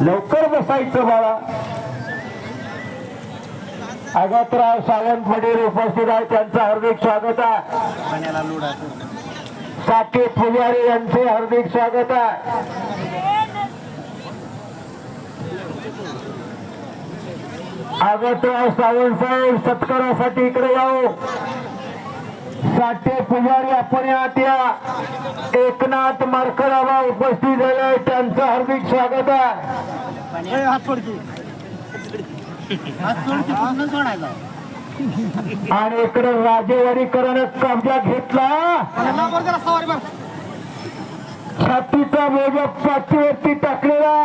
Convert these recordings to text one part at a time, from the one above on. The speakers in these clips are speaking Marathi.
लवकर बसायचं बाळा. अगतराव सावंत पटेल उपस्थित आहे त्यांचं हार्दिक स्वागत आहे. साके साकेत पुजारी यांचे हार्दिक स्वागत आहे. आगतराव सावंत साहेब सत्कारासाठी इकडे जाऊ. साठे पुजारी आपण या एकनाथ मार्कडाबा उपस्थित झाले. त्यांचं हार्दिक स्वागत आहे. आणि इकडे राजेवाडीकरांना कब्जा घेतला. छातीचा बोजा पाठीवरती टाकलेला.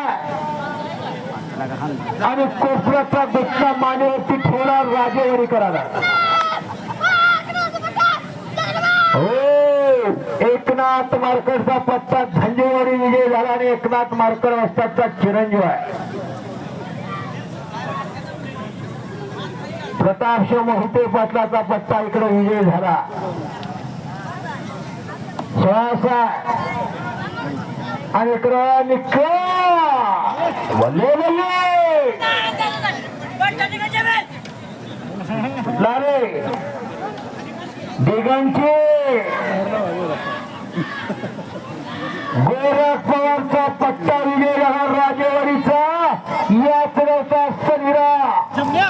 आणि कोपऱ्याचा गुस्सा मानेवरती ठेवला राजेवाडीकराला हो एकनाथ मार्कडचा पत्ता झंजेवाडी विजय झाला आणि एकनाथ मार्कड असतातचा चिरंजीव आहे. प्रतापशिव मोहिते पाटलाचा पत्ता इकडे विजय झाला. श्वासा आणि इकडं निकले. बल्ले लारे! दिगंचे! गोरख पवारचा पट्टा विजय झाला राजेवाडीचा. यात्रेचा सनिरा जमल्या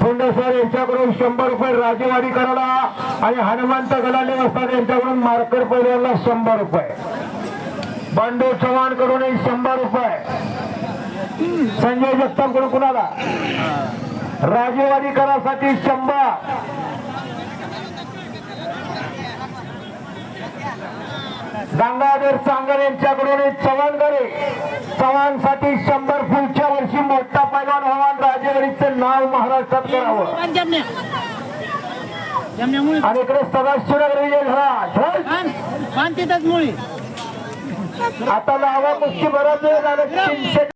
पुंडेश्वर यांच्याकडून शंभर रुपये राजेवाडी करायला आणि हनुमंत गलाले असतात यांच्याकडून मार्कर पहिल्यांदा शंभर रुपये. बंडू चव्हाणकडून शंभर रुपये. संजय जगतापकडून कुणाला? राजेवाडी करासाठी शंभर. गंगाधर चांगल यांच्याकडून चव्हाणकडे चव्हाणसाठी शंभर पुढच्या वर्षी मोठा पैलवान हवान राजेवाडीचं नाव महाराष्ट्रात करावं. आणि इकडे सदाशिवनगर विजय झाला आता लावा कुस्ती बराच वेळ झालं तीनशे.